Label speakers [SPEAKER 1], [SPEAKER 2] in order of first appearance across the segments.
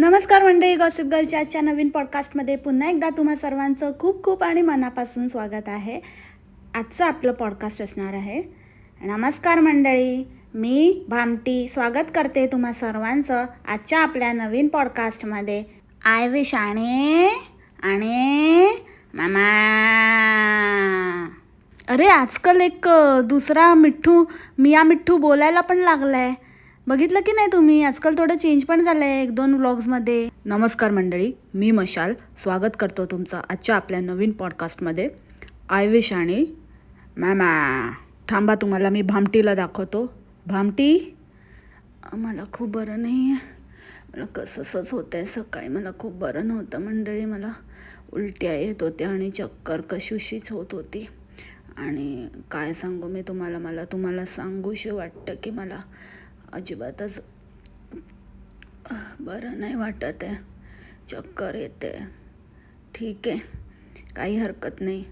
[SPEAKER 1] नमस्कार मंडळी गॉसिप गर्लच्या आजच्या नवीन पॉडकास्टमध्ये पुन्हा एकदा तुम्हा सर्वांचं खूप खूप आणि मनापासून स्वागत आहे. आजचं आपलं पॉडकास्ट असणार आहे. नमस्कार मंडळी मी भामटी स्वागत करते तुम्हा सर्वांचं आजच्या आपल्या नवीन पॉडकास्टमध्ये आय विश आणि आणि मामा. अरे आजकाल एक दुसरा मिठ्ठू मिया मिठ्ठू बोलायला पण लागलाय. बघितलं की नाही तुम्ही? आजकाल थोडं चेंज पण झालं आहे एक दोन व्लॉग्समध्ये नमस्कार मंडळी मी मशाल. स्वागत करतो तुमचं आजच्या आपल्या नवीन पॉडकास्टमध्ये आय विश आणि मॅमा. थांबा तुम्हाला मी भामटीला दाखवतो. भामटी? मला खूप बरं नाही आहे मला कसंच होतं आहे सकाळी. मला खूप बरं नव्हतं मंडळी. मला उलट्या येत होत्या आणि चक्कर कशुशीच होत होती. आणि काय सांगू मी तुम्हाला? मला तुम्हाला सांगूशी वाटतं की मला अजिबातच बरं नाही वाटत आहे. चक्कर येते. ठीक आहे. काही हरकत नाही.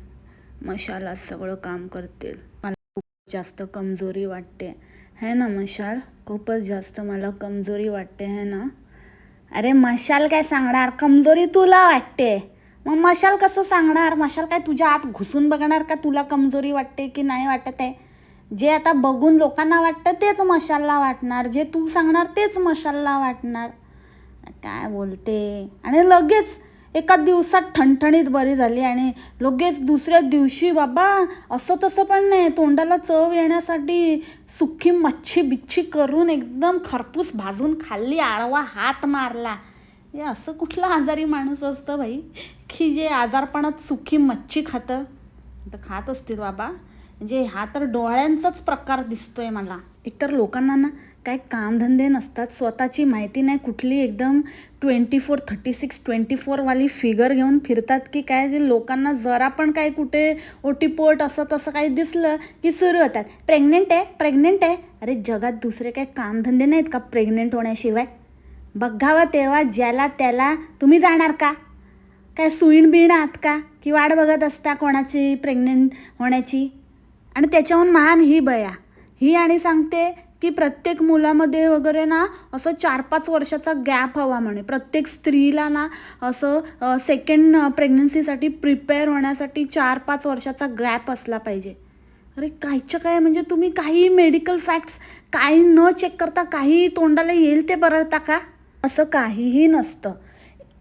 [SPEAKER 1] मशाल आज सगळं काम करतील. मला खूप जास्त कमजोरी वाटते. है ना मशाल? खूपच जास्त मला कमजोरी वाटते है ना? अरे मशाल काय सांगणार? कमजोरी तुला वाटते. मग मशाल कसं सांगणार? मशाल काय तुझ्या आत घुसून बघणार का तुला कमजोरी वाटते की नाही वाटत आहे? जे आता बघून लोकांना वाटतं तेच मशाला वाटणार जे तू सांगणार तेच मशाला वाटणार. काय बोलते? आणि लगेच एका दिवसात ठणठणीत बरी झाली आणि लगेच दुसऱ्या दिवशी बाबा असं तसं पण नाही तोंडाला चव येण्यासाठी सुखी मच्छी बिच्छी करून एकदम खरपूस भाजून खाल्ली आळवा हात मारला. हे असं कुठलं आजारी माणूस असतं भाई की जे आजारपणात सुखी मच्छी खातं? तर खात असतील बाबा. म्हणजे हा तर डोळ्यांचाच प्रकार दिसतोय मला. एकतर लोकांना ना काय कामधंदे नसतात स्वतःची माहिती नाही कुठली एकदम twenty four thirty six twenty फोरवाली figure घेऊन फिरतात की काय ते लोकांना जरा पण काय कुठे ओटीपोट असं तसं काही दिसलं की सुरू होतात. प्रेग्नेंट आहे प्रेग्नेंट आहे. अरे जगात दुसरे काय कामधंदे नाहीत का प्रेग्नेंट होण्याशिवाय? बघावं तेव्हा ज्याला त्याला तुम्ही जाणार का? काय सुईण बिण आहात का? की वाट बघत असता कोणाची प्रेग्नेंट होण्याची? आणि त्याच्याहून महान ही बया. ही आणि सांगते की प्रत्येक मुलामध्ये वगैरे ना असं चार पाच वर्षाचा गॅप हवा म्हणे. प्रत्येक स्त्रीला ना असं सेकंड प्रेग्नन्सीसाठी प्रिपेअर होण्यासाठी चार पाच वर्षाचा गॅप असला पाहिजे. अरे कायच्या काय? म्हणजे तुम्ही काही मेडिकल फॅक्ट्स काही न चेक करता काही तोंडाला येईल ते बरळता का? असं काहीही नसतं.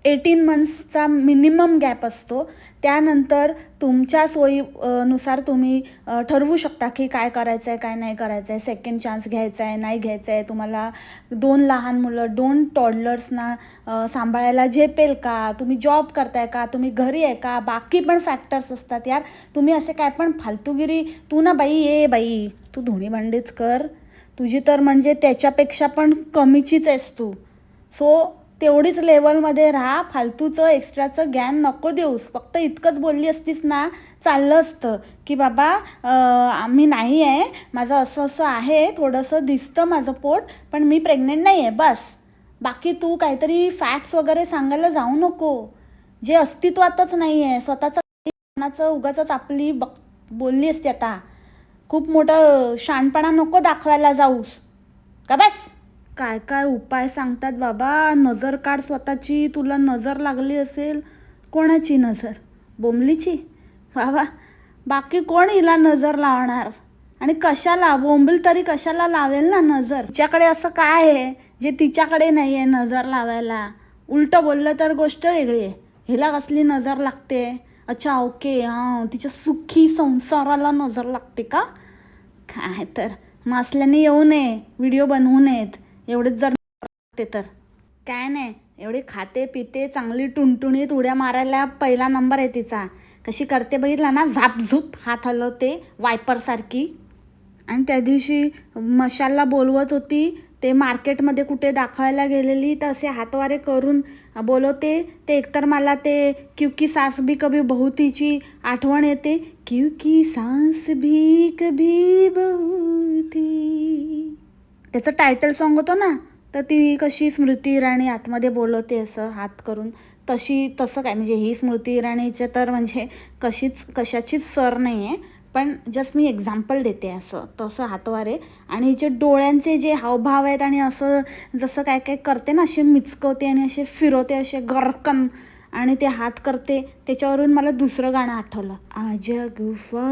[SPEAKER 1] एटीन मंथ्सचा मिनिमम गॅप असतो. त्यानंतर तुमच्या सोयी नुसार तुम्ही ठरवू शकता की काय करायचं आहे काय नाही करायचं आहे सेकंड चान्स घ्यायचा आहे नाही घ्यायचा आहे तुम्हाला दोन लहान मुलं दोन टॉडलर्सना सांभाळायला झेपेल का? तुम्ही जॉब करताय का? तुम्ही घरी आहे का? बाकी पण फॅक्टर्स असतात यार. तुम्ही असे काय पण फालतूगिरी तू ना बाई ये बाई तू धुणी भांडीच कर. तुझी तर म्हणजे त्याच्यापेक्षा पण कमीचीच आहेस तू. सो तेवढीच लेवलमध्ये राहा. फालतूचं एक्स्ट्राचं ज्ञान नको देऊस फक्त इतकंच बोलली असतीस ना चाललं असतं. की बाबा आम्ही नाही आहे. माझं असं असं आहे. थोडंसं दिसतं माझं पोट पण मी प्रेग्नेंट नाही आहे. बस. बाकी तू काहीतरी फॅक्ट्स वगैरे सांगायला जाऊ नको. जे अस्तित्वातच नाही आहे. स्वतःचं मनाचं उगाच आपली बक बोलली असते आता. खूप मोठं शानपणा नको दाखवायला जाऊस. का बस? काय काय उपाय सांगतात बाबा? नजर काढ स्वतःची. तुला नजर लागली असेल कोणाची नजर? बोंबलीची? बाबा बाकी कोण हिला नजर लावणार? आणि कशाला? बोंबल तरी कशाला लावेल ना नजर? तिच्याकडे असं काय आहे जे तिच्याकडे नाही आहे नजर लावायला? उलटं बोललं तर गोष्ट वेगळी आहे. हिला कसली नजर लागते? अच्छा ओके हां तिच्या सुखी संसाराला नजर लागते का? काय तर. मग असल्याने येऊ नये व्हिडिओ बनवू नयेत. एवढेच जर ते तर. काय नाही एवढी खाते पिते चांगली टुणटुणीत उड्या मारायला पहिला नंबर आहे तिचा. कशी करते बघितला ना झापझूप हात हलवते वायपरसारखी. आणि त्या दिवशी मशालला बोलवत होती ते मार्केटमध्ये कुठे दाखवायला गेलेली तर असे हातवारे करून बोलवते ते एकतर मला ते क्युकी सास भी कभी बहुतीची आठवण येते. क्युकी सास भी कभी बहुती. त्याचं टायटल सॉन्ग होतं ना तर ती कशी स्मृती इराणी आतमध्ये बोलवते असं हात करून तशी तसं काय? म्हणजे ही स्मृती इराणीच्या तर म्हणजे कशीच कशाचीच सर नाही आहे पण जस्ट मी एक्झाम्पल देते असं तसं हातवारे. आणि हिचे डोळ्यांचे जे हावभाव आहेत आणि असं जसं काय काय करते ना असे मिचकवते आणि असे फिरवते असे गरकन आणि ते हात करते त्याच्यावरून मला दुसरं गाणं आठवलं. आजा गुफा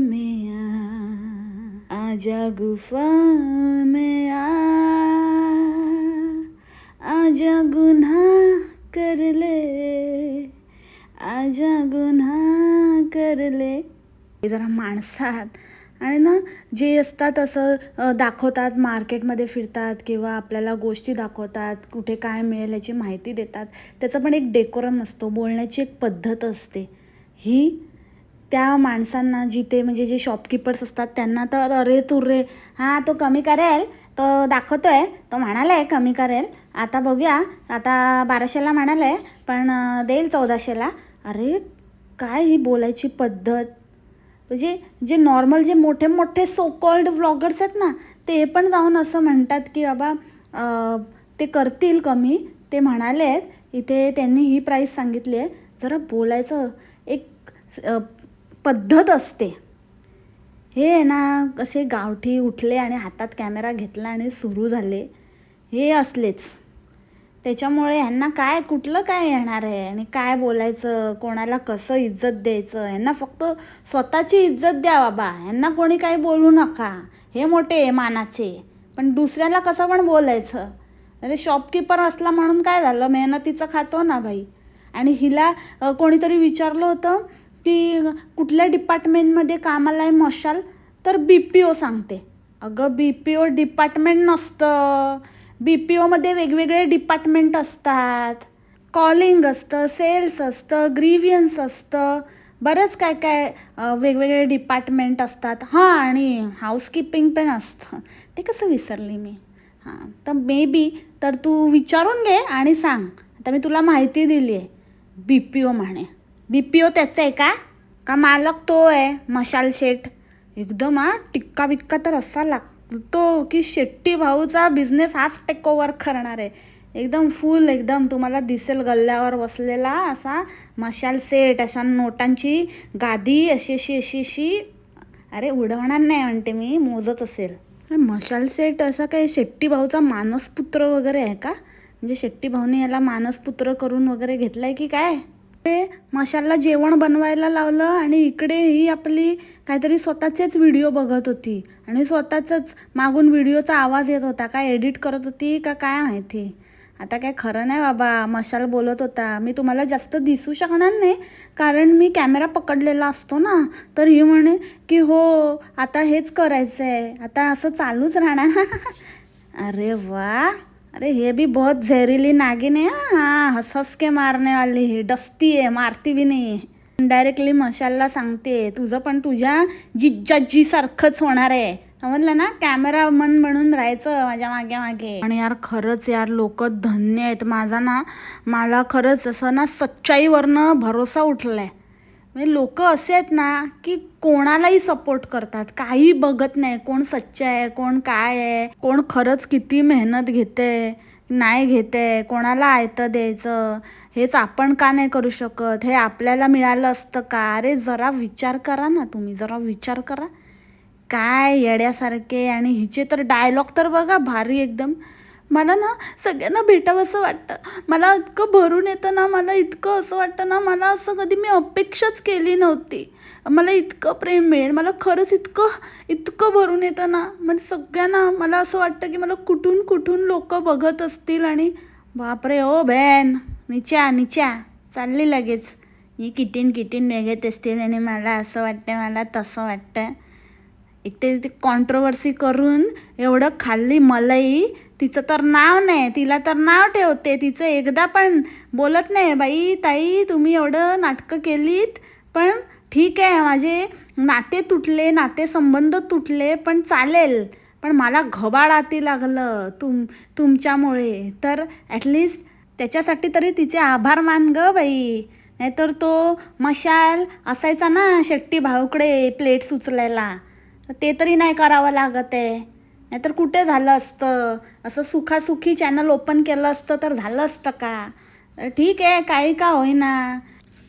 [SPEAKER 1] मे आजा गुफा में आ आजा गुन्हा कर ले आजा गुन्हा कर ले. हे जरा माणसात. आणि ना जे असतात असं दाखवतात मार्केटमध्ये फिरतात किंवा आपल्याला गोष्टी दाखवतात कुठे काय मिळेल याची माहिती देतात त्याचं पण एक डेकोरम असतो बोलण्याची एक पद्धत असते. ही त्या माणसांना जिथे म्हणजे जे शॉपकीपर्स असतात त्यांना तर अरे तुर्रे हां तो कमी करेल तो दाखवतोय तो म्हणाला आहे कमी करेल. आता बघूया आता बाराशेला म्हणाला आहे पण देईल चौदाशेला. अरे काय ही बोलायची पद्धत? म्हणजे जे नॉर्मल जे मोठे मोठे सोकॉल्ड व्लॉगर्स आहेत ना ते पण जाऊन असं म्हणतात की बाबा ते करतील कमी. ते म्हणाले आहेत इथे त्यांनी ही प्राईस सांगितली आहे जरा बोलायचं. एक पद्धत असते. हे आहे ना कसे गावठी उठले आणि हातात कॅमेरा घेतला आणि सुरू झाले. हे असलेच. त्याच्यामुळे ह्यांना काय कुठलं काय येणार आहे? आणि काय बोलायचं? कोणाला कसं इज्जत द्यायचं? ह्यांना फक्त स्वतःची इज्जत द्या बाबा. ह्यांना कोणी काही बोलू नका. हे मोठे आहे मानाचे. पण दुसऱ्याला कसं पण बोलायचं? अरे शॉपकीपर असला म्हणून काय झालं? मेहनतीचं खातो ना बाई आणि हिला कोणीतरी विचारलं होतं ती कुठल्या डिपार्टमेंटमध्ये कामाला आहे मशाल तर बी पी ओ सांगते. अगं बी पी ओ डिपार्टमेंट नसतं. बी पी ओमध्ये वेगवेगळे डिपार्टमेंट असतात. कॉलिंग असतं सेल्स असतं ग्रीवियन्स असतं. बरंच काय काय वेगवेगळे डिपार्टमेंट असतात. हां आणि हाऊसकीपिंग पण असतं. ते कसं विसरली मी? हां तर मे बी तर तू विचारून घे आणि सांग. आता मी तुला माहिती दिली आहे बी पी ओ म्हणे. बी पी ओ हो त्याचं आहे का? का मालक तो आहे मशाल शेठ. एकदम हा टिक्का बिक्का तर असा लागतो की शेट्टी भाऊचा बिझनेस हाच टेक ओव्हर करणार आहे. एकदम फुल एकदम. तुम्हाला दिसेल गल्ल्यावर बसलेला असा मशाल सेट अशा नोटांची गादी अशी अशी अशी अशी. अरे उडवणार नाही म्हणते मी मोजत असेल. मशाल सेट असा काही शेट्टी भाऊचा मानसपुत्र वगैरे आहे का? म्हणजे शेट्टी भाऊने याला मानसपुत्र करून वगैरे घेतलाय की काय? ते मशालला जेवण बनवायला लावलं आणि इकडे ही आपली काहीतरी स्वतःचेच व्हिडिओ बघत होती. आणि स्वतःचाच मागून व्हिडिओचा आवाज येत होता. काय एडिट करत होती का काय माहिती? आता काय खरं नाही बाबा मशाल बोलत होता. मी तुम्हाला जास्त दिसू शकणार नाही कारण मी कॅमेरा पकडलेला असतो ना. तर ही म्हणे की हो आता हेच करायचं आहे आता असं चालूच राहणार. अरे वा! अरे ये भी बहुत जहरीली नागिन है हाँ हंस हंस के मारने वाली है डसती है मारती भी नहीं है। डायरेक्टली मशालला सांगते तुझं पण तुझ्या जिज्जाजी सारखंच होणार आहे. समजलं ना? कॅमेरा मन म्हणून राहायचं माझ्या मागे मागे. आणि यार खरंच यार लोक धन्य आहेत. माझा ना मला खरंच असं ना सच्चाईवरनं भरोसा उठलाय. म्हणजे लोक असे आहेत ना की कोणालाही सपोर्ट करतात. काही बघत नाही. कोण सच्चा आहे कोण काय आहे कोण खरंच किती मेहनत घेते नाही घेते कोणाला आयतं द्यायचं हेच आपण का नाही करू शकत हे आपल्याला मिळालं असतं का? अरे जरा विचार करा ना तुम्ही जरा विचार करा. काय येड्यासारखे आणि हिचे तर डायलॉग तर बघा भारी एकदम. मला ना सगळ्यांना भेटावं असं वाटतं. मला इतकं भरून येतं ना मला इतकं असं वाटतं ना मला असं कधी मी अपेक्षाच केली नव्हती. मला इतकं प्रेम मिळेल मला खरंच इतकं इतकं भरून येतं ना. म्हणजे सगळ्यांना मला असं वाटतं की मला कुठून कुठून लोक बघत असतील आणि बापरे ओ बॅन निच्या निच्या चालली लगेच. ही किटीन किटीन निघत असतील आणि मला असं वाटतं मला तसं वाटतं एक ते ते कॉन्ट्रोवर्सी करून एवढं खाल्ली मलाई तिचं तर नाव नाही तिला तर नाव ठेवते तिचं एकदा पण बोलत नाही बाई ताई तुम्ही एवढं नाटकं केलीत पण ठीक आहे माझे नाते तुटले नातेसंबंध तुटले पण चालेल पण मला घबाडाती लागलं तुम तुमच्यामुळे तर ॲटलिस्ट त्याच्यासाठी तरी तिचे आभार मान ग बाई. नाहीतर तो मशाल असायचा ना शेट्टी भाऊकडे प्लेट्स उचलायला ते तरी नाही करावं लागत आहे. नाहीतर कुठे झालं असतं? असं सुखासुखी चॅनल ओपन केलं असतं तर झालं असतं का? ठीक आहे काही का होईना.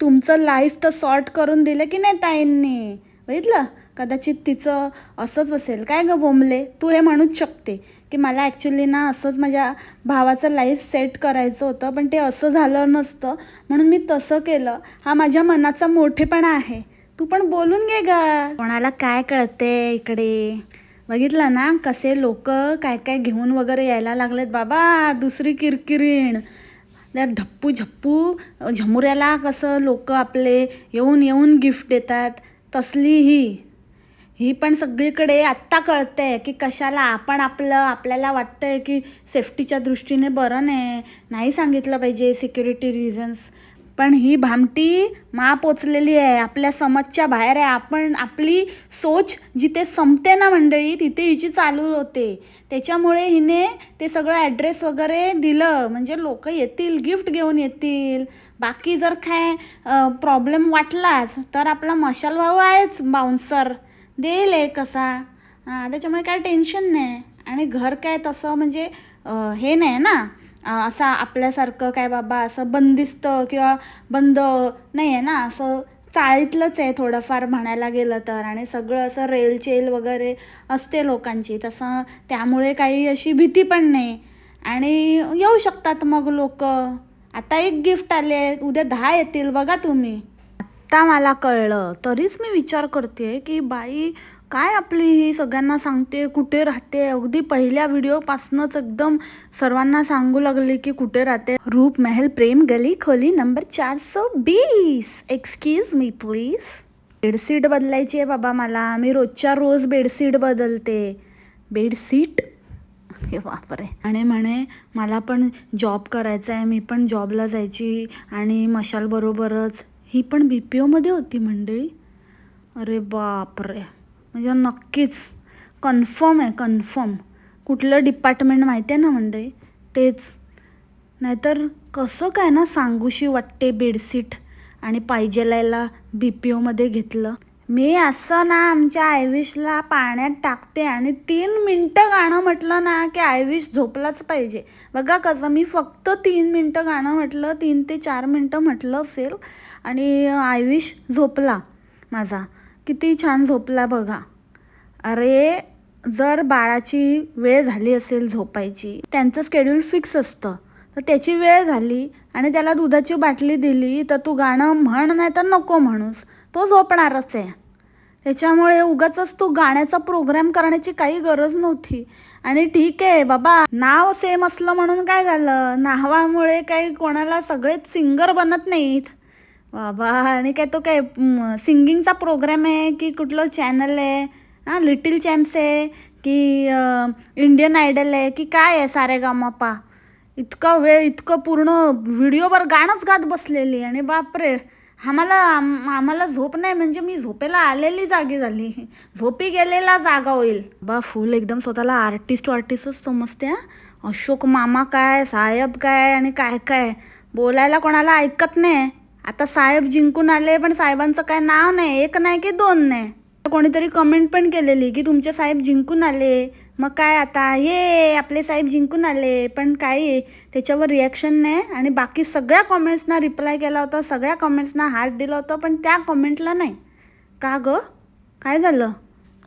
[SPEAKER 1] तुमचं लाईफ तर सॉर्ट करून दिलं की नाही ताईंनी? बघितलं? कदाचित तिचं असंच असेल. काय गं बोंबले? तू हे म्हणूच शकते की मला ॲक्च्युली ना असंच माझ्या भावाचं लाईफ सेट करायचं होतं पण ते असं झालं नसतं. म्हणून मी तसं केलं. हा माझ्या मनाचा मोठेपणा आहे. तू पण बोलून घे ग. कोणाला काय कळते इकडे? बघितलं ना कसे लोक काय काय घेऊन वगैरे यायला लागलेत बाबा दुसरी किरकिरीण. त्या ढप्पू झप्पू झमुऱ्याला कसं लोक आपले येऊन येऊन गिफ्ट देतात तसली ही ही पण सगळीकडे आत्ता कळतंय की कशाला आपण आपलं आपल्याला वाटतंय की सेफ्टीच्या दृष्टीने बरं नाही. नाही सांगितलं पाहिजे सिक्युरिटी रिझन्स पण ही भामटी मा पोचलेली आहे. आपल्या समजच्या बाहेर आहे. आपण आपली सोच जिथे संपते ना मंडळी तिथे हिची चालू होते. त्याच्यामुळे हिने ते सगळं ॲड्रेस वगैरे दिलं. म्हणजे लोक येतील गिफ्ट घेऊन येतील. बाकी जर काय प्रॉब्लेम वाटलाच तर आपला मशाल भाऊ आहेच बाउन्सर देईल आहे कसा त्याच्यामुळे काय टेन्शन नाही आणि घर काय तसं म्हणजे हे नाही ना. असं आपल्यासारखं काय बाबा असं बंदिस्त किंवा बंद नाही आहे ना असं चाळीतलंच आहे थोडंफार म्हणायला गेलं तर. आणि सगळं असं रेलचेल वगैरे असते लोकांची तसं त्यामुळे काही अशी भीती पण नाही. आणि येऊ शकतात मग लोक. आता एक गिफ्ट आले उद्या दहा येतील बघा तुम्ही. आत्ता मला कळलं तरीच मी विचार करते की बाई काय आपली ही सगळ्यांना सांगते कुठे राहते? अगदी पहिल्या व्हिडिओपासूनच एकदम सर्वांना सांगू लागली की कुठे राहते. रूप महल प्रेम गली खोली नंबर चार सौ बीस एक्सक्यूज मी प्लीज बेडशीट बदलायची आहे बाबा मला. मी रोजच्या रोज बेडशीट बदलते. बेडशीट? हे बापरे. आणि म्हणे मला पण जॉब करायचा आहे. मी पण जॉबला जायची. आणि मशालबरोबरच ही पण बी पी ओमध्ये होती मंडळी. अरे बापरे. म्हणजे नक्कीच. कन्फर्म आहे कन्फर्म. कुठलं डिपार्टमेंट माहिती आहे ना म्हणजे तेच. नाहीतर कसं काय ना सांगूशी वाटते बेडशीट आणि पाहिजेलायला बी पी ओमध्ये घेतलं? मी असं ना आमच्या आयविशला पाण्यात टाकते आणि तीन मिनटं गाणं म्हटलं ना की आयविश झोपलाच पाहिजे. बघा कसं मी फक्त तीन मिनटं गाणं म्हटलं तीन ते चार मिनटं म्हटलं असेल आणि आयविश झोपला माझा. किती छान झोपला बघा. अरे जर बाळाची वेळ झाली असेल झोपायची त्यांचं स्केड्यूल फिक्स असतं. तर त्याची वेळ झाली आणि त्याला दुधाची बाटली दिली तर तू गाणं म्हण नाही तर नको म्हणूस. तो झोपणारच आहे. त्याच्यामुळे उगाच तू गाण्याचा प्रोग्राम करण्याची काही गरज नव्हती. आणि ठीक आहे बाबा नाव सेम असलं म्हणून काय झालं? नावामुळे काही कोणाला सगळेच सिंगर बनत नाहीत. बाबा आणि काय तो काय सिंगिंगचा प्रोग्राम आहे की कुठलं चॅनल आहे? हां लिटिल चॅम्प्स आहे की इंडियन आयडल आहे की काय आहे सारे गामापा? इतका वेळ इतकं पूर्ण व्हिडिओवर गाणंच गात बसलेली आणि बापरे आम्हाला आम्हाला झोप नाही म्हणजे मी झोपेला आलेली जागी झाली. झोपी गेलेला जागा होईल. बा फुल एकदम स्वतःला आर्टिस्ट आर्टिस्टच समजते हा. अशोक मामा काय साहेब काय आणि काय काय बोलायला कोणाला ऐकत नाही. आता साहेब जिंकून आले पण साहेबांचं काय नाव नाही एक नाही की दोन नाही. कोणीतरी कमेंट पण केलेली की तुमचे साहेब जिंकून आले. मग काय आता? ये आपले साहेब जिंकून आले. पण काही त्याच्यावर रिॲक्शन नाही आणि बाकी सगळ्या कॉमेंट्सना रिप्लाय केला होता सगळ्या कॉमेंट्सना हार्ट दिलं होतं पण त्या कॉमेंटला नाही. का ग? काय झालं?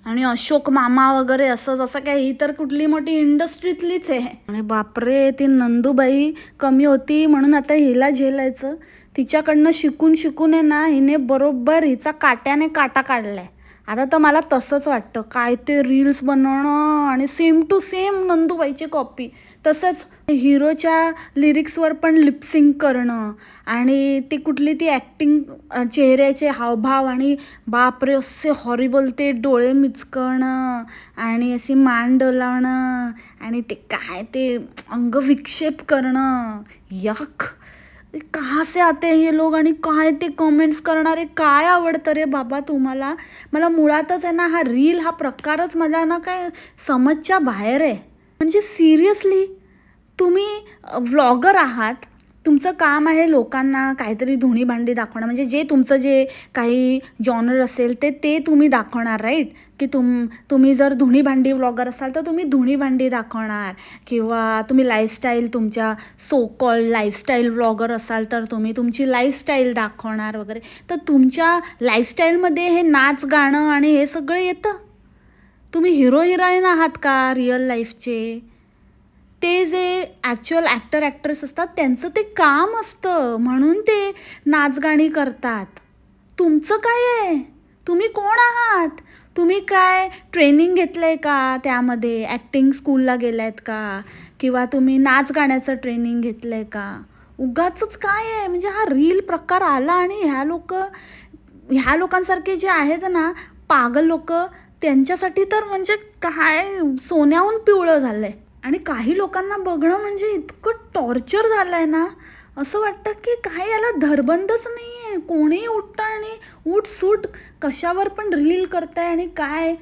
[SPEAKER 1] आणि अशोक मामा वगैरे असं जसं काय ही तर कुठली मोठी इंडस्ट्रीतलीच आहे. आणि बापरे ती नंदूबाई कमी होती म्हणून आता हिला झेलायचं तिच्याकडनं शिकून शिकून आहे ना हिने बरोबर हिचा काट्याने काटा काढलाय. आता तर मला तसंच वाटतं. काय ते रील्स बनवणं आणि सेम टू सेम नंदूबाईची कॉपी तसंच हिरोच्या लिरिक्सवर पण लिपसिंग करणं आणि ती कुठली ती ॲक्टिंग चेहऱ्याचे हावभाव आणि बापरे असे हॉरिबल ते डोळे मिचकणं आणि अशी मान डोलावणं आणि ते काय ते अंग विक्षेप करणं. यख कहाँ से आते हे लोक आणि काय ते कमेंट्स करणारे? काय आवडतं रे बाबा तुम्हाला? मला मुळातच आहे ना हा रील हा प्रकारच मला ना काय समजच्या बाहेर आहे. म्हणजे सिरियसली तुम्ही व्लॉगर आहात. तुमचं काम आहे लोकांना काहीतरी धुणी भांडी दाखवणं. म्हणजे जे तुमचं जे काही जॉनर असेल ते ते तुम्ही दाखवणार राईट की तुम तुम्ही जर धुणी भांडी व्लॉगर असाल तर तुम्ही धुणी भांडी दाखवणार. किंवा तुम्ही लाईफस्टाईल तुमच्या सो कॉल लाईफस्टाईल व्लॉगर असाल तर तुम्ही तुमची लाईफस्टाईल दाखवणार वगैरे. तर तुमच्या लाईफस्टाईलमध्ये हे नाच गाणं आणि हे सगळं येतं. तुम्ही हिरो हिरोईन आहात का रिअल लाईफचे ते जे ॲक्च्युअल ॲक्टर ॲक्ट्रेस असतात त्यांचं ते काम असतं. म्हणून ते नाचगाणी करतात. तुमचं काय आहे? तुम्ही कोण आहात? तुम्ही काय ट्रेनिंग घेतलं आहे का त्यामध्ये? ॲक्टिंग स्कूलला गेला आहेत का? किंवा तुम्ही नाच गाण्याचं ट्रेनिंग घेतलं आहे का? उगाच काय आहे? म्हणजे हा रील प्रकार आला आणि ह्या लोक ह्या लोकांसारखे जे आहेत ना पागल लोक त्यांच्यासाठी तर म्हणजे काय सोन्याहून पिवळं झालं आहे आणि काही लोकांना बघणं म्हणजे इतकं टॉर्चर झालं आहे ना. असं वाटतं की काय याला धरबंदच नाही आहे कोणीही उठतं आणि उठ सूट कशावर पण रील करताय आणि काय?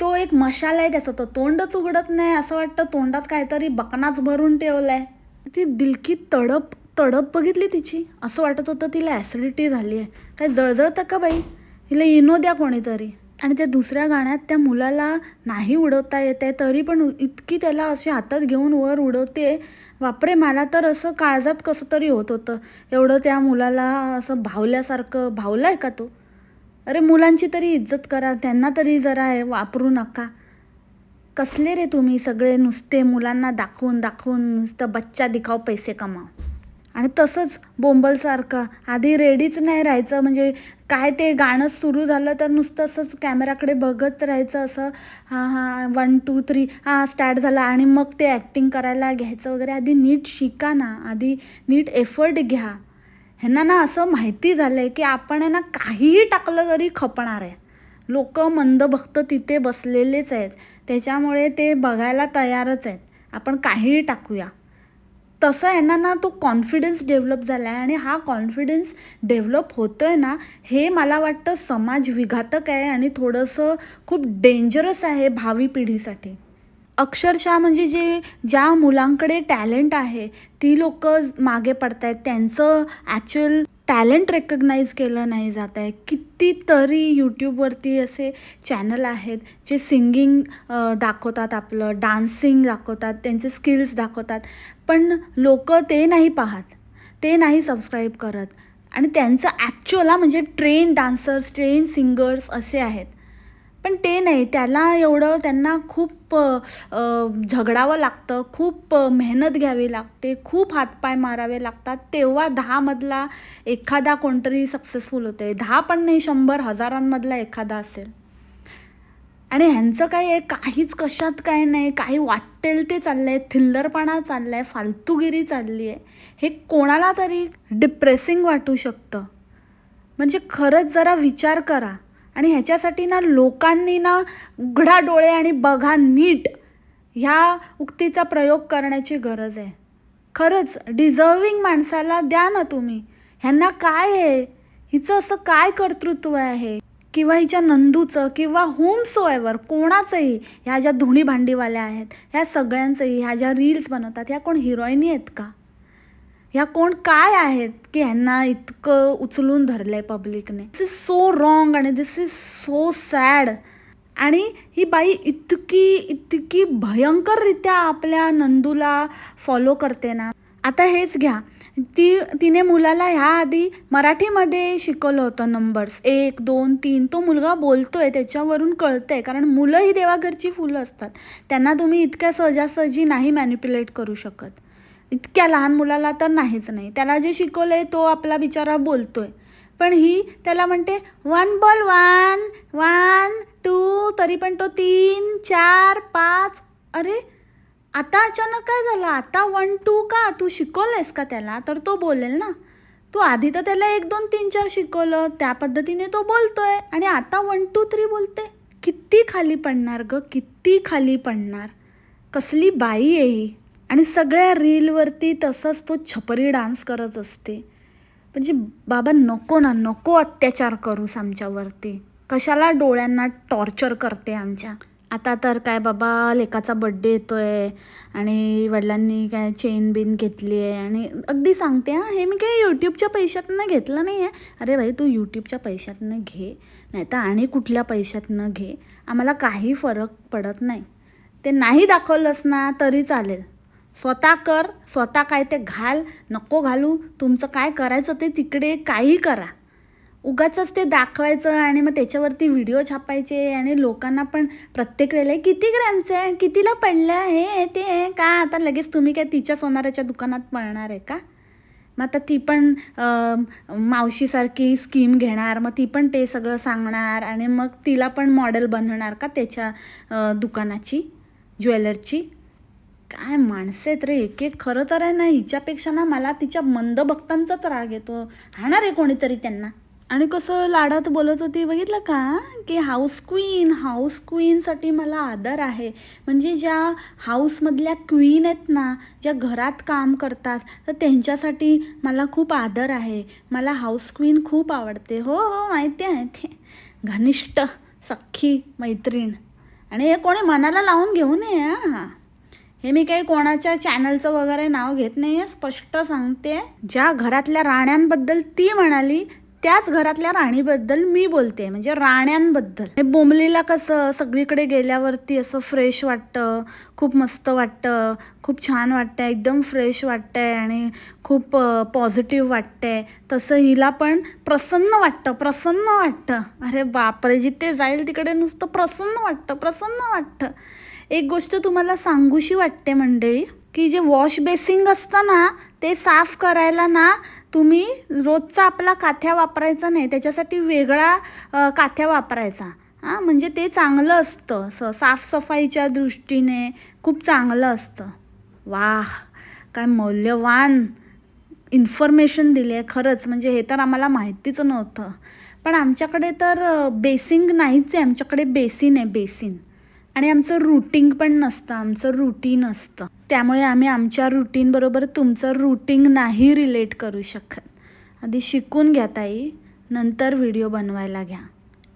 [SPEAKER 1] तो एक मशाला आहे त्याचा तो तोंडच उघडत नाही. असं वाटतं तोंडात काहीतरी बकनाच भरून ठेवलाय. ती दिलकी तडप तडप बघितली तिची? असं वाटत होतं तिला ॲसिडिटी झाली आहे काय जळजळतं का बाई? हिला इनो द्या कोणीतरी. आणि त्या दुसऱ्या गाण्यात त्या मुलाला नाही उडवता येत आहे तरी पण इतकी त्याला अशी हातात घेऊन वर उडवते. बापरे मला तर असं काळजात कसं तरी होत होतं. एवढं त्या मुलाला असं भावल्यासारखं भावला आहे का तो? अरे मुलांची तरी इज्जत करा त्यांना तरी जरा वापरू नका. कसले रे तुम्ही सगळे नुसते मुलांना दाखवून दाखवून नुसतं बच्चा दिखाव पैसे कमाव. आणि तसंच बोंबलसारखं. आधी रेडीच नाही राहायचं. म्हणजे काय ते गाणं सुरू झालं तर नुसतं असंच कॅमेराकडे बघत राहायचं असं. हां हां वन टू थ्री हां स्टार्ट झालं. आणि मग ते ॲक्टिंग करायला घ्यायचं वगैरे. आधी नीट शिका ना. आधी नीट एफर्ट घ्या. ह्यांना ना असं माहिती झालं आहे की आपण आहे ना काहीही टाकलं तरी खपणार आहे. लोक मंदभक्त तिथे बसलेलेच आहेत. त्याच्यामुळे ते बघायला तयारच आहेत. आपण काहीही टाकूया. तसं यांना ना तो कॉन्फिडन्स डेव्हलप झाला आहे आणि हा कॉन्फिडन्स डेव्हलप होतो आहे ना हे मला वाटतं समाज विघातक आहे आणि थोडंसं खूप डेंजरस आहे भावी पिढीसाठी. अक्षरशः म्हणजे जे ज्या मुलांकडे टॅलेंट आहे ती लोक मागे पडत आहेत त्यांचं ॲक्च्युअल टॅलेंट रेकग्नाईज केलं नाही जात आहे. कितीतरी यूट्यूबवरती असे चॅनल आहेत जे सिंगिंग दाखवतात आपलं डान्सिंग दाखवतात त्यांचे स्किल्स दाखवतात. पण लोक ते नाही पाहत ते नाही सबस्क्राईब करत. आणि त्यांचं ॲक्च्युअला म्हणजे ट्रेन डान्सर्स ट्रेन सिंगर्स असे आहेत. पण ते नाही त्याला एवढं त्यांना खूप झगडावं लागतं खूप मेहनत घ्यावी लागते खूप हातपाय मारावे लागतात. तेव्हा दहामधला एखादा कोणतरी सक्सेसफुल होते दहा पण नाही शंभर हजारांमधला एखादा असेल. आणि ह्यांचं काय आहे? काहीच कशात काय नाही. काही वाटेल ते चाललं आहे थिल्लरपणा चालला आहे फालतूगिरी चालली आहे हे कोणाला तरी डिप्रेसिंग वाटू शकतं. म्हणजे खरंच जरा विचार करा. आणि ह्याच्यासाठी ना लोकांनी ना उघडा डोळे आणि बघा नीट ह्या उक्तीचा प्रयोग करण्याची गरज आहे. खरंच डिझर्विंग माणसाला द्या ना तुम्ही. ह्यांना काय आहे? हिचं असं काय कर्तृत्व आहे? किंवा हिच्या नंदूचं किंवा होम सोएवर कोणाचंही ह्या ज्या धुणी भांडीवाल्या आहेत ह्या सगळ्यांचंही ह्या ज्या रील्स बनवतात ह्या कोण हिरोईनी आहेत का? ह्या कोण काय आहेत की ह्यांना इतकं उचलून धरलं आहे पब्लिकने दिस इज सो रॉंग आणि दिस इज सो सॅड आणि ही बाई इतकी इतकी भयंकररित्या आपल्या नंदूला फॉलो करते ना. आता हेच घ्या. ती तिने मुलाला ह्या आधी मराठीमध्ये शिकवलं होतं नंबर्स एक दोन तीन. तो मुलगा बोलतोय त्याच्यावरून कळतंय. कारण मुलं ही देवाघरची फुलं असतात. त्यांना तुम्ही इतक्या सहजासहजी नाही मॅनिप्युलेट करू शकत. इतक्या लहान मुलाला तर नाहीच नाही. त्याला जे शिकवलं आहे तो आपला बिचारा बोलतोय. पण ही त्याला म्हणते one ball one one two तरी पण तो तीन चार पाच. अरे आता अचानक काय झालं? आता वन टू का? तू शिकवलंयस का त्याला? तर तो बोलेल ना. तू आधी तर त्याला एक दोन तीन चार शिकवलं. त्या पद्धतीने तो बोलतोय. आणि आता वन टू थ्री बोलते. किती खाली पडणार ग? किती खाली पडणार? कसली बाई आहे ही. आणि सगळ्या रीलवरती तसंच तो छपरी डान्स करत असते. म्हणजे बाबा नको ना नको अत्याचार करूस आमच्यावरती. कशाला डोळ्यांना टॉर्चर करते आमच्या? आता तर काय बाबा लेकाचा बड्डे येतोय आणि वडिलांनी काय चेन बिन घेतली आहे आणि अगदी सांगते हां हे मी काय यूट्यूबच्या पैशातनं घेतलं नाही आहे अरे भाई तू यूट्यूबच्या पैशातनं घे नाही तर आणि कुठल्या पैशातनं घे. आम्हाला काही फरक पडत नाही. ते नाही दाखवलंस ना तरी चालेल. स्वतः कर स्वतः काय ते घाल नको घालू तुमचं काय करायचं ते तिकडे काही करा. उगाच ते दाखवायचं आणि मग त्याच्यावरती व्हिडिओ छापायचे आणि लोकांना पण प्रत्येक वेळेला किती ग्रॅमचं आहे? कितीला पडलं हे ते आहे का? आता लगेच तुम्ही काय तिच्या सोनाराच्या दुकानात पळणार आहे का? मग आता ती पण मावशीसारखी स्कीम घेणार मग ती पण ते सगळं सांगणार आणि मग तिला पण मॉडेल बनवणार का त्याच्या दुकानाची ज्वेलरची काय माणसं आहेत रे? एक एक खरं तर आहे ना हिच्यापेक्षा ना मला तिच्या मंद भक्तांचाच राग येतो. हाणार आहे कोणीतरी त्यांना. आणि कसं लाडात बोलत होती बघितलं का? की हाऊस क्वीन हाऊस क्वीनसाठी मला आदर आहे. म्हणजे ज्या हाऊसमधल्या क्वीन आहेत ना ज्या घरात काम करतात तर त्यांच्यासाठी मला खूप आदर आहे. मला हाऊस क्वीन खूप आवडते. हो हो माहिती आहे ते. घनिष्ठ सख्खी मैत्रीण. आणि हे कोणी मनाला लावून घेऊ नये हां. हे मी काही कोणाच्या चॅनलचं वगैरे नाव घेत नाही आहे स्पष्ट सांगते. ज्या घरातल्या राण्यांबद्दल ती म्हणाली त्याच घरातल्या राणीबद्दल मी बोलते. म्हणजे राण्यांबद्दल. हे बोंबलीला कसं सगळीकडे गेल्यावरती असं फ्रेश वाटतं खूप मस्त वाटतं खूप छान वाटतं एकदम फ्रेश वाटतंय आणि खूप पॉझिटिव्ह वाटतंय. तसं हिला पण प्रसन्न वाटतं प्रसन्न वाटतं. अरे बापरे जिथे जाईल तिकडे नुसतं प्रसन्न वाटतं प्रसन्न वाटतं. एक गोष्ट तुम्हाला सांगूशी वाटते मंडळी की जे वॉश बेसिंग असतं ना ते साफ करायला ना तुम्ही रोजचा आपला काथ्या वापरायचा नाही त्याच्यासाठी वेगळा काथ्या वापरायचा. हां म्हणजे ते चांगलं असतं. असं साफसफाईच्या दृष्टीने खूप चांगलं असतं. वाह! काय मौल्यवान इन्फॉर्मेशन दिली आहे खरंच. म्हणजे हे तर आम्हाला माहितीच नव्हतं. पण आमच्याकडे तर बेसिंग नाहीच आहे. आमच्याकडे बेसिन आहे बेसिन आणि आमचं रुटीन पण नसतं आमचं रुटीन असतं. त्यामुळे आम्ही आमच्या रुटीनबरोबर तुमचं रुटीन नाही रिलेट करू शकत. आधी शिकून घ्या ताई नंतर व्हिडिओ बनवायला घ्या.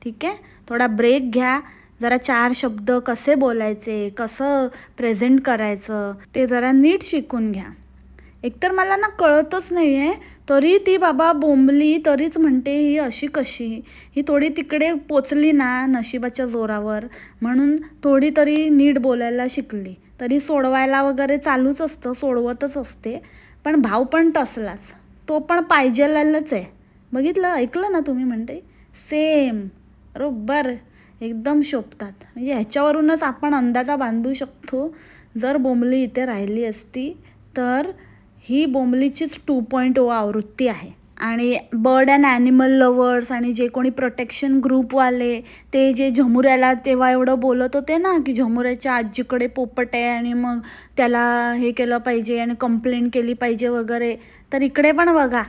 [SPEAKER 1] ठीक आहे? थोडा ब्रेक घ्या. जरा चार शब्द कसे बोलायचे कसं प्रेझेंट करायचं ते जरा नीट शिकून घ्या. एकतर मला ना कळतच नाही आहे तरी ती बाबा बोंबली तरीच म्हणते ही अशी कशी. ही थोडी तिकडे पोचली ना नशिबाच्या जोरावर. म्हणून थोडी तरी नीट बोलायला शिकली. तरी सोडवायला वगैरे चालूच असतं सोडवतच असते. पण भाव पण तसलाच. तो पण पाहिजेलाच आहे. बघितलं? ऐकलं ना तुम्ही म्हणते? सेम. बरोबर. एकदम शोभतात. म्हणजे ह्याच्यावरूनच आपण अंदाजा बांधू शकतो. जर बोंबली इथे राहिली असती तर ही बोंबलीचीच टू पॉईंट ओ आवृत्ती आहे. आणि बर्ड अँड ॲनिमल लवर्स आणि जे कोणी प्रोटेक्शन ग्रुपवाले ते जे झमुऱ्याला तेव्हा एवढं बोलत होते ना की झमुऱ्याच्या आजीकडे पोपट आहे आणि मग त्याला हे केलं पाहिजे आणि कंप्लेंट केली पाहिजे वगैरे. तर इकडे पण बघा.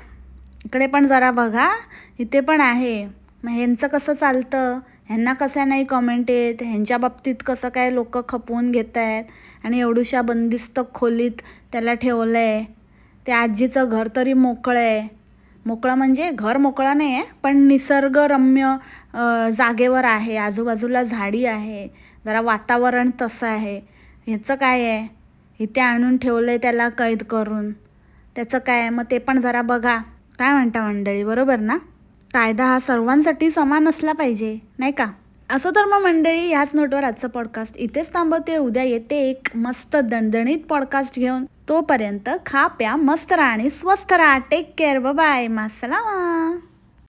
[SPEAKER 1] इकडे पण जरा बघा. इथे पण आहे. मग ह्यांचं कसं चालतं? ह्यांना कसं नाही कमेंट येत? ह्यांच्या बाबतीत कसं काय लोक खपवून घेत आहेत आणि एवढूशा बंदिस्त खोलीत त्याला ठेवलं आहे त्या आजीचं घर तरी मोकळं आहे. मोकळं म्हणजे घर मोकळं नाही आहे पण निसर्गरम्य जागेवर आहे. आजूबाजूला झाडी आहे. जरा वातावरण तसं आहे. ह्याचं काय आहे? इथे आणून ठेवलं आहे त्याला कैद करून. त्याचं काय आहे? मग ते पण जरा बघा. काय म्हणता मंडळी? बरोबर ना? कायदा हा सर्वांसाठी समान असला पाहिजे नाही का? असं तर मग मंडळी ह्याच नोटवर आजचं पॉडकास्ट इथेच थांबवते. उद्या येते एक मस्त दणदणीत पॉडकास्ट घेऊन. तोपर्यंत खा प्या मस्त राहा आणि स्वस्थ राहा. Take care bye मासलामा